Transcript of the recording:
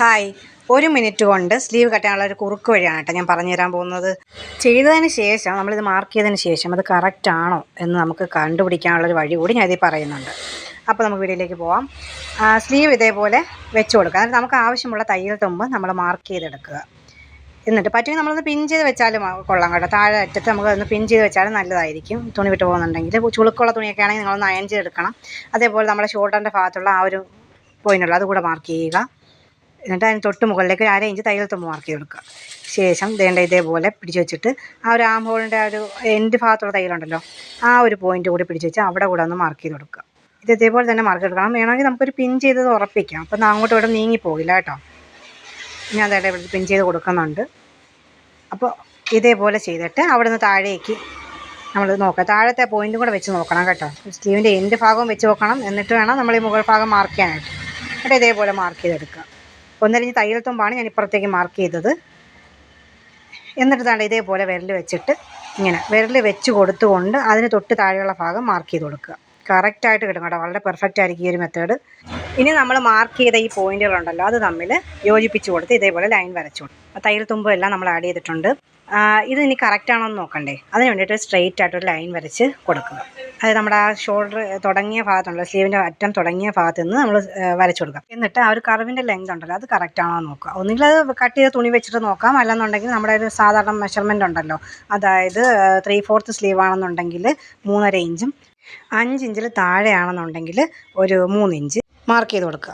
Hi. ഒരു minute കൊണ്ട് sleeve കട്ടാനുള്ള ഒരു കുറുക്ക് വഴിയാണ് കേട്ടോ ഞാൻ പറഞ്ഞു തരാൻ പോകുന്നത്. ചെയ്തതിന് ശേഷം നമ്മളിത് മാർക്ക് ചെയ്തതിന് ശേഷം അത് കറക്റ്റ് ആണോ എന്ന് നമുക്ക് കണ്ടുപിടിക്കാനുള്ളൊരു വഴി കൂടി ഞാൻ പറയുന്നുണ്ട്. അപ്പോൾ നമുക്ക് വീഡിയോയിലേക്ക് പോവാം. സ്ലീവ് ഇതേപോലെ വെച്ച് കൊടുക്കുക. അതായത് നമുക്ക് ആവശ്യമുള്ള തയ്യൽ തുമ്പ് നമ്മൾ മാർക്ക് ചെയ്തെടുക്കുക. എന്നിട്ട് പറ്റുമെങ്കിൽ നമ്മളൊന്ന് പിൻ ചെയ്ത് വെച്ചാലും കൊള്ളാം കേട്ടോ. താഴെ അറ്റത്ത് നമുക്ക് ഒന്ന് പിൻ ചെയ്ത് വെച്ചാലും നല്ലതായിരിക്കും. തുണി വിട്ട് പോകുന്നുണ്ടെങ്കിൽ. ചുളുക്കുള്ള തുണിയൊക്കെ ആണെങ്കിൽ നിങ്ങളൊന്ന് അയൺ ചെയ്തെടുക്കണം. അതേപോലെ നമ്മുടെ ഷോൾഡറിന്റെ ഭാഗത്തുള്ള ആ ഒരു പോയിന്റുള്ള അതുകൂടെ മാർക്ക് ചെയ്യുക. എന്നിട്ട് അതിന് തൊട്ട് മുകളിലേക്ക് ഒരു അര ഇഞ്ച് തയ്യൽ തുമ്പ് മാർക്ക് കൊടുക്കുക. ശേഷം വേണ്ട ഇതേപോലെ പിടിച്ച് വെച്ചിട്ട് ആ ഒരു ആം ഹോളിന്റെ ആ ഒരു എൻഡ് ഭാഗത്തുള്ള തയ്യലുണ്ടല്ലോ ആ ഒരു പോയിന്റ് കൂടി പിടിച്ച് വെച്ച് അവിടെ കൂടെ ഒന്ന് മാർക്ക് ചെയ്ത് കൊടുക്കുക. ഇത് ഇതേപോലെ തന്നെ മാർക്ക് എടുക്കണം വേണമെങ്കിൽ നമുക്കൊരു പിൻ ചെയ്തത് ഉറപ്പിക്കാം. അപ്പം അങ്ങോട്ടും ഇവിടെ നീങ്ങി പോകില്ല കേട്ടോ. ഞാൻ അതായത് ഇവിടെ പിൻ ചെയ്ത് കൊടുക്കുന്നുണ്ട്. അപ്പോൾ ഇതേപോലെ ചെയ്തിട്ട് അവിടെ നിന്ന് താഴേക്ക് നമ്മൾ നോക്കുക താഴത്തെ പോയിന്റും കൂടെ വെച്ച് നോക്കണം കേട്ടോ. സ്റ്റീവിന്റെ എൻഡ് ഭാഗവും വെച്ച് നോക്കണം. എന്നിട്ട് വേണം നമ്മൾ ഈ മുകൾ ഭാഗം മാർക്ക് ചെയ്യാനായിട്ട്. എന്നിട്ട് ഇതേപോലെ മാർക്ക് ചെയ്തെടുക്കുക. ഒന്നരിഞ്ഞ് തയ്യൽ തുമ്പാണ് ഞാൻ ഇപ്പുറത്തേക്ക് മാർക്ക് ചെയ്തത്. എന്നിട്ട് ഇതേപോലെ വിരൽ വെച്ചിട്ട് ഇങ്ങനെ വിരൽ വെച്ച് കൊടുത്തുകൊണ്ട് അതിന് തൊട്ട് താഴെയുള്ള ഭാഗം മാർക്ക് ചെയ്ത് കൊടുക്കുക. കറക്റ്റായിട്ട് കിട്ടും കേട്ടോ. വളരെ പെർഫെക്റ്റ് ആയിരിക്കും ഈ ഒരു മെത്തേഡ് ഇനി നമ്മൾ മാർക്ക് ചെയ്ത ഈ പോയിന്റുകളുണ്ടല്ലോ അത് തമ്മിൽ യോജിപ്പിച്ച് കൊടുത്ത് ഇതേപോലെ ലൈൻ വരച്ചു കൊടുക്കും. തയ്യൽ തുമ്പും എല്ലാം നമ്മൾ ആഡ് ചെയ്തിട്ടുണ്ട്. ഇത് ഇനി കറക്റ്റ് ആണോ എന്ന് നോക്കണ്ടേ. അതിന് വേണ്ടിയിട്ട് സ്ട്രെയിറ്റ് ആയിട്ടൊരു ലൈൻ വരച്ച് കൊടുക്കുക. അതായത് നമ്മുടെ ആ ഷോൾഡർ തുടങ്ങിയ ഭാഗത്തുണ്ടല്ലോ സ്ലീവിന്റെ അറ്റം തുടങ്ങിയ ഭാഗത്ത് നിന്ന് നമ്മൾ വരച്ചു കൊടുക്കുക. എന്നിട്ട് ആ ഒരു കറവിന്റെ ലെങ്ത് ഉണ്ടല്ലോ അത് കറക്റ്റ് ആണോ എന്ന് നോക്കുക. ഒന്നുകിൽ അത് കട്ട് ചെയ്ത തുണി വെച്ചിട്ട് നോക്കാം. അല്ലെന്നുണ്ടെങ്കിൽ നമ്മുടെ ഒരു സാധാരണ മെഷർമെന്റ് ഉണ്ടല്ലോ. അതായത് ത്രീ ഫോർത്ത് സ്ലീവ് ആണെന്നുണ്ടെങ്കിൽ മൂന്നര ഇഞ്ചും അഞ്ച് ഇഞ്ചിൽ താഴെയാണെന്നുണ്ടെങ്കിൽ ഒരു മൂന്നിഞ്ച് മാർക്ക് ചെയ്ത് കൊടുക്കുക.